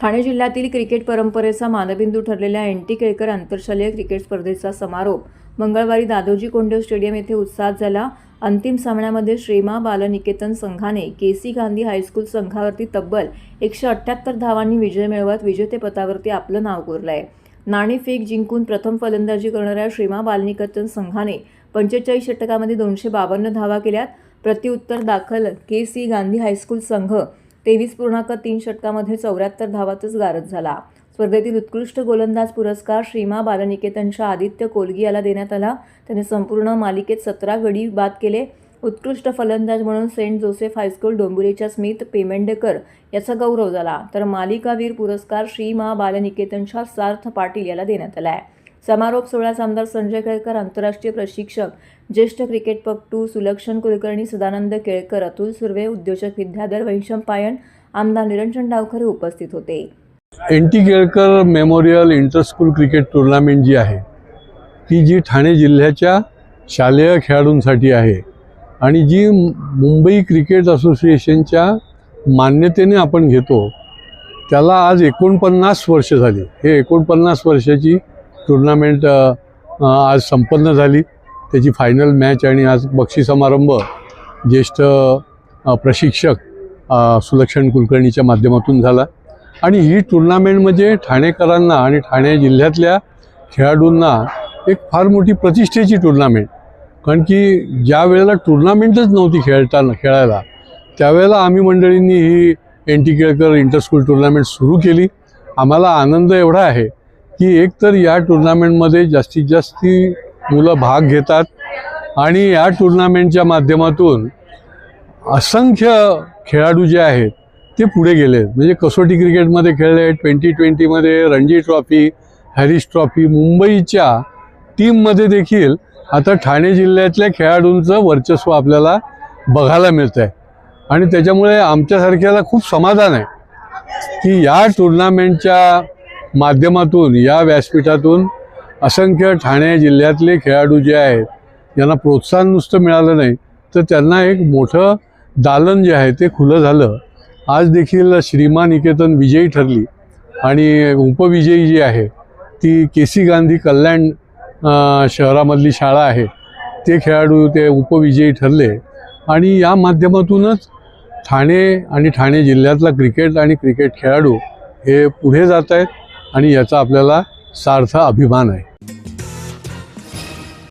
ठाणे जिल्ह्यातील क्रिकेट परंपरेचा मानबिंदू ठरलेल्या एन टी केळकर आंतरशालेय क्रिकेट स्पर्धेचा समारोप. मंगळवारी दादोजी कोंडेव स्टेडियम येथे उत्साहात झाला. अंतिम सामन्यामध्ये श्रीमा बालनिकेतन संघाने K C Gandhi high school संघावरती तब्बल एकशे अठ्ठ्याहत्तर धावांनी विजय मिळवत विजेतेपदावरती आपलं नाव कोरलंय. नाणेफेक जिंकून प्रथम फलंदाजी करणाऱ्या श्रीमा बालनिकेतन संघाने पंचेचाळीस षटकामध्ये दोनशे बावन्न धावा केल्यात. प्रत्युत्तर दाखल के सी गांधी हायस्कूल संघ तेवीस पूर्णांक तीन षटकामध्ये चौऱ्याहत्तर धावातच गारद झाला. स्पर्धेतील उत्कृष्ट गोलंदाज पुरस्कार श्रीमा बालनिकेतनच्या आदित्य कोलगी याला देण्यात आला. त्याने संपूर्ण मालिकेत सतरा गडी बाद केले. उत्कृष्ट फलंदाज म्हणून सेंट जोसेफ हायस्कूल डोंबुरेच्या स्मिथ पेमेंडेकर याचा गौरव झाला. तर मालिकावीर पुरस्कार श्रीमा बालनिकेतनच्या सार्थ पाटील याला देण्यात आला आहे समारोप सोहळ्यास आमदार संजय केळकर आंतरराष्ट्रीय प्रशिक्षक ज्येष्ठ क्रिकेटपटू सुलक्षण कुलकर्णी सदानंद केळकर अतुल सुर्वे उद्योजक विद्याधर वैशम पायण आमदार निरंजन डावखरे उपस्थित होते. N T Kelkar memorial interschool cricket tournament जी आहे ती जी ठाणे जिल्ह्याच्या शालेय खेळाडूंसाठी आहे आणि जी मुंबई क्रिकेट असोसिएशनच्या मान्यतेने आपण घेतो त्याला आज एकोणपन्नास वर्ष झाली. हे एकोणपन्नास वर्षाची टुर्नामेंट आज संपन्न झाली. त्याची फायनल मॅच आणि आज बक्षी समारंभ. ज्येष्ठ प्रशिक्षक सुलक्षण कुलकर्णीच्या माध्यमातून झाला. आणि ही टुर्नामेंट म्हणजे ठाणेकरांना आणि ठाणे जिल्ह्यातल्या खेळाडूंना एक फार मोठी प्रतिष्ठेची टुर्नामेंट. कारण की ज्या वेळेला टुर्नामेंटच नव्हती खेळताना खेळायला त्यावेळेला आम्ही मंडळींनी ही N T Kelkar interschool tournament सुरू केली. आम्हाला आनंद एवढा आहे की एकतर या टुर्नामेंटमध्ये जास्तीत जास्त मुलं भाग घेतात आणि या टुर्नामेंटच्या माध्यमातून असंख्य खेळाडू जे आहेत ते पुढे गेले आहेत म्हणजे कसोटी क्रिकेटमध्ये खेळले ट्वेंटी ट्वेंटीमध्ये रणजी ट्रॉफी हॅरिस ट्रॉफी मुंबईच्या टीममध्ये देखील आता ठाणे जिल्ह्यातल्या खेळाडूंचं वर्चस्व आपल्याला बघायला मिळतं आहे आणि त्याच्यामुळे आमच्यासारख्याला खूप समाधान आहे की या टुर्नामेंटच्या माध्यमातून या व्यासपीठातून असंख्य ठाणे जिल्ह्यातले खेळाडू जे आहेत यांना प्रोत्साहन नुसतं मिळालं नाही. तर त्यांना एक मोठं दालन जे आहे ते खुलं झालं. आज देखील श्रीमा निकेतन विजयी ठरली. आणि उपविजयी जी आहे ती के सी गांधी कल्याण शहरामधली शाळा आहे. ते खेळाडू ते उपविजयी ठरले. आणि या माध्यमातूनच ठाणे आणि ठाणे जिल्ह्यातला क्रिकेट आणि क्रिकेट खेळाडू हे पुढे जात आहेत. आणि याचा आपल्याला सार्थ अभिमान आहे.